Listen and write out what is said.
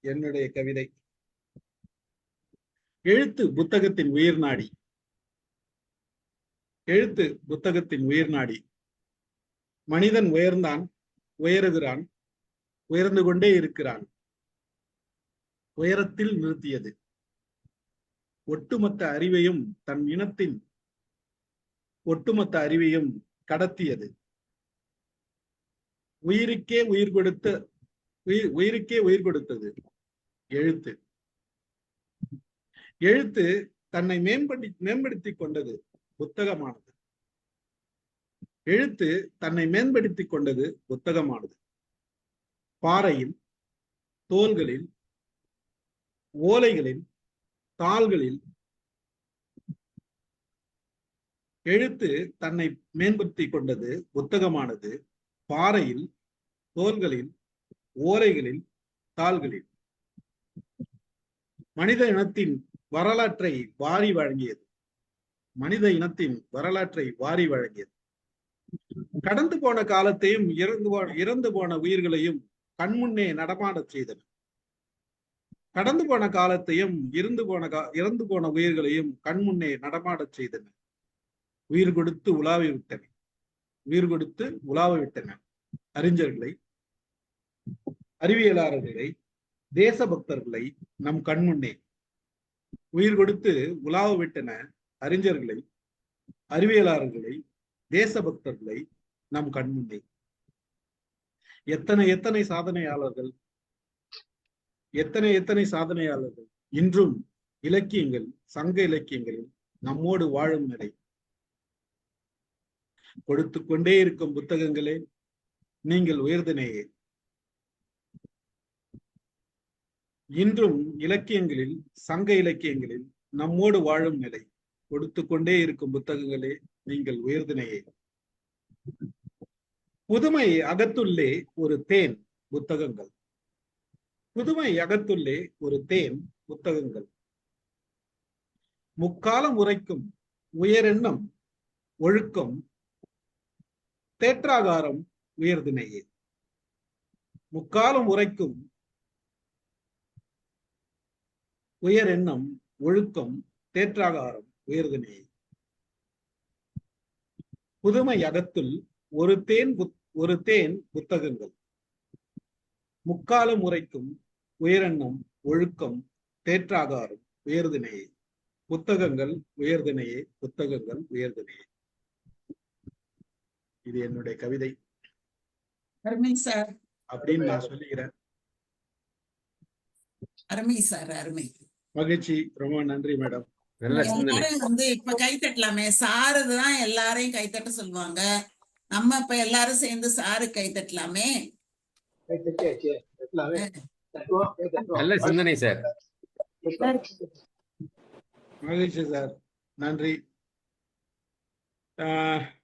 என்னுடைய கவிதை. எழுத்து புத்தகத்தின் உயிர் நாடி. எழுத்து புத்தகத்தின் உயிர் நாடி. மனிதன் உயர்ந்தான் உயருகிறான் உயர்ந்து கொண்டே இருக்கிறான். உயரத்தில் நிறுத்தியது. ஒட்டுமொத்த அறிவையும் தன் இனத்தின் ஒட்டுமொத்த அறிவையும் கடத்தியது. உயிருக்கே உயிர் கொடுத்த உயிர் உயிருக்கே உயிர் கொடுத்தது. எழுத்து. எழுத்து தன்னை மேம்படி மேம்படுத்தி கொண்டது. புத்தகமானது. எழுத்து தன்னை மேம்படுத்தி கொண்டது. புத்தகமானது. பாறையில் தோள்களில் ஓலைகளில் தாள்களில் எழுத்து தன்னை மேம்படுத்தி கொண்டது. புத்தகமானது. பாறையில் தோள்களில் ஓலைகளில் தாள்களில். மனித இனத்தின் வரலாற்றை வாரி வழங்கியது. மனித இனத்தின் வரலாற்றை வாரி வழங்கியது. கடந்து போன காலத்தையும் இறந்து போன இறந்து போன உயிர்களையும் கண்முன்னே நடமாடச் செய்தன. கடந்து போன காலத்தையும் இருந்து போன கா இறந்து போன உயிர்களையும் கண்முன்னே நடமாடச் செய்தன. உயிர் கொடுத்து உலாவி விட்டன. உயிர் கொடுத்து உலாவ விட்டன. அறிஞர்களை அறிவியலாளர்களை தேசபக்தர்களை நம் கண்முன்னே உயிர் கொடுத்து உலாவ விட்டன அறிஞர்களை அறிவியலாளர்களை தேசபக்தர்களை நம் கண்முன்னே. எத்தனை எத்தனை சாதனையாளர்கள் எத்தனை எத்தனை சாதனையாளர்கள் இன்றும் இலக்கியங்கள் சங்க இலக்கியங்களில் நம்மோடு வாழும் நிலை. கொடுத்து கொண்டே இருக்கும் புத்தகங்களே நீங்கள் உயர்தினையே இன்றும் இலக்கியங்களில் சங்க இலக்கியங்களில் நம்மோடு வாழும் நிலை. கொடுத்து கொண்டே இருக்கும் புத்தகங்களே நீங்கள் உயர்தினையே புதுமை அகத்துள்ளே ஒரு தேன் புத்தகங்கள். புதுமை அகத்துள்ளே ஒரு தேன் புத்தகங்கள். முக்காலம் உரைக்கும் உயரெண்ணம் ஒழுக்கம் தேற்றாகாரம் உயர்தினையே முக்காலம் உரைக்கும் உயர் எண்ணம் ஒழுக்கம் தேற்றாகாரம் உயர்தினையே புதுமை அகத்துள் ஒரு தேன் ஒரு தேன் புத்தகங்கள். முக்காலம் உரைக்கும் உயரெண்ணம் ஒழுக்கம் தேற்றாகாரம் உயர்தினையே புத்தகங்கள் உயர்தினையே புத்தகங்கள் உயர்தினையே இது என்னுடைய கவிதை. அப்படின்னு நான் சொல்லிக்கிறேன். அருமை சார் அருமை. மகிழ்ச்சி. ரொம்ப நன்றி மேடம். நல்ல சிந்தனை எல்லாரும் வந்து இப்ப கை தட்டலாமே. சாருதான் எல்லாரையும் கை தட்ட சொல்லுவாங்க. நம்ம இப்ப எல்லாரும் சேர்ந்து சாரு கை தட்டலாமே. நல்ல சிந்தனை சார். மகிழ்ச்சி சார். நன்றி. ஆஹ்